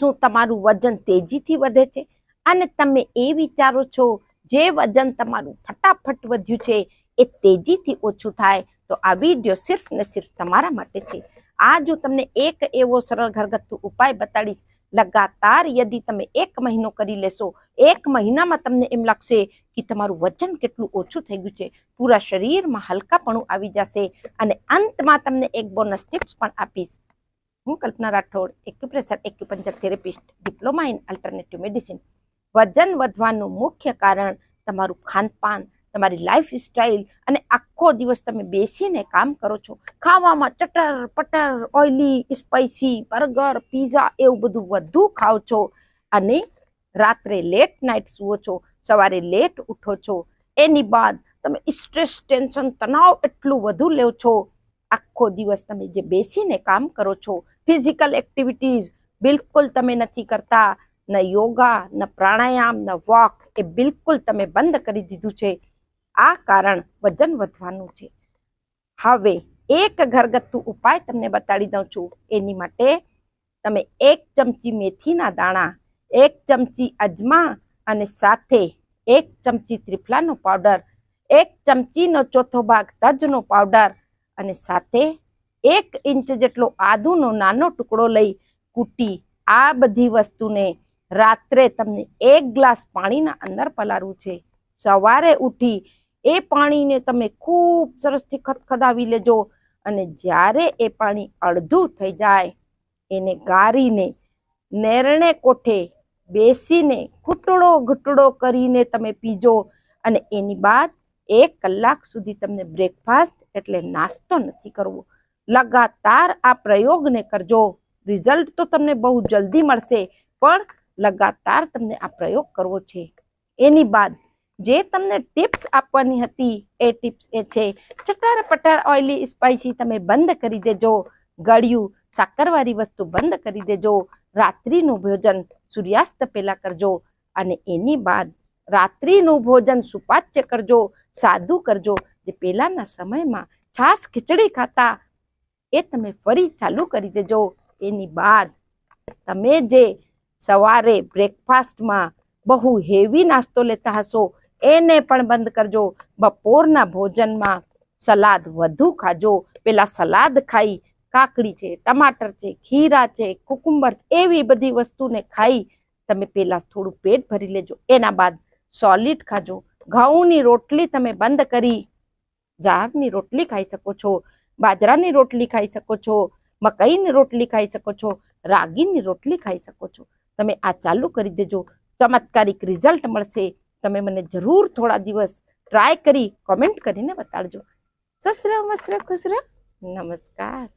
શું તમારું વજન તેજીથી વધે છે? અને તમે એ વિચારો છો, જે વજન તમારું ફટાફટ વધ્યું છે, એ તેજીથી ઓછું થાય, તો આ વીડિયો સિર્ફ ને સિર્ફ તમારા માટે છે. આ જો તમને એક એવો સરળ ઘરગથ્થુ ઉપાય બતાડીશ, લગાતાર યદી તમે એક મહિનો કરી લેશો, એક મહિનામાં તમને એમ લાગશે કે તમારું વજન કેટલું ઓછું થઈ ગયું છે. પૂરા શરીરમાં હલકાપણું આવી જશે અને અંતમાં તમને એક બોનસ ટિપ્સ પણ આપીશ. હું Kalpana Rathod acupressure acupuncture therapist, diploma in alternative medicine. વજન વધવાનું મુખ્ય કારણ તમારું ખાનપાન, તમારી લાઈફ સ્ટાઇલ અને આખો દિવસ તમે બેસીને કામ કરો છો. ખાવામાં ચટર, પટર ઓઇલી સ્પાઇસી બર્ગર, પીઝા એવું બધું વધુ ખાઓ છો અને રાત્રે લેટ નાઇટ સુવો છો, સવારે લેટ ઉઠો છો. એની બાદ તમે સ્ટ્રેસ, ટેન્શન, તણાવ એટલું વધુ લેવ છો. આખો દિવસ તમે જે બેસીને કામ કરો છો ફિઝિકલ એક્ટિવિટીઝ બિલકુલ તમે નથી કરતા. ન યોગા, ન પ્રાણાયામ, ન વોક એ બિલકુલ તમે બંધ કરી દીધું છે. આ કારણ વજન વધવાનું છે. હવે એક ઘરગથ્થુ ઉપાય તમને બતાડી દઉં છું. એની માટે તમે એક ચમચી મેથીના દાણા, એક ચમચી અજમા અને સાથે એક ચમચી ત્રિફલાનો પાવડર, એક ચમચીનો ચોથો ભાગ તજનો પાવડર અને સાથે એક ઇંચ જેટલો આદુનો નાનો ટુકડો લઈ કૂટી આ બધી વસ્તુને રાત્રે તમને એક ગ્લાસ પાણીના અંદર પલાળવું છે. સવારે ઉઠી એ પાણીને તમે ખૂબ સરસથી ખદખદાવી લેજો અને જ્યારે એ પાણી અડધું થઈ જાય એને ગારીને નેરણે કોઠે બેસીને ઘૂંટડો ઘૂંટડો કરીને તમે પીજો અને એની બાદ એક કલાક સુધી તમને બ્રેકફાસ્ટ એટલે નાસ્તો નથી કરવો. લગાતાર આ પ્રયોગને કરજો. રિઝલ્ટ તો તમને બહુ જલ્દી મળશે, પણ લગાતાર તમને આ પ્રયોગ કરવો છે. એની બાદ જે તમને ટિપ્સ આપવાની હતી, એ ટિપ્સ એ છે. ચટાર પટાર ઓઇલી સ્પાઇસી તમે બંધ કરી દેજો. ગળ્યું સાકરવાળી વસ્તુ બંધ કરી દેજો. રાત્રિનું ભોજન સૂર્યાસ્ત પહેલાં કરજો અને એની બાદ રાત્રિનું ભોજન સુપાચ્ય કરજો, સાદું કરજો. જે પહેલાંના સમયમાં છાસ ખીચડી ખાતા એ તમે ફરી ચાલુ કરી દેજો. એની બાદ તમે જે સવારે બ્રેકફાસ્ટમાં બહુ હેવી નાસ્તો લેતા હશો, એને પણ બંધ કરજો. બપોરના ભોજનમાં સલાદ વધુ ખાજો. પેલા સલાદ ખાઈ, કાકડી છે, ટમાટર છે, ખીરા છે, કુકુંબર એવી બધી વસ્તુને ખાઈ તમે પેલા થોડું પેટ ભરી લેજો. એના બાદ સોલિડ ખાજો. ઘઉંની રોટલી તમે બંધ કરી, જારની રોટલી ખાઈ શકો છો. બાજરાની રોટલી ખાઈ શકો છો, મકાઈની રોટલી ખાઈ શકો છો, રાગીની રોટલી ખાઈ શકો છો. તમે આ ચાલુ કરી દેજો. ચમત્કારિક રિઝલ્ટ મળશે. તમે મને જરૂર થોડા દિવસ ટ્રાય કરી કોમેન્ટ કરીને બતાડજો. સસ્ત્ર ખુશ ખુસરા? નમસ્કાર.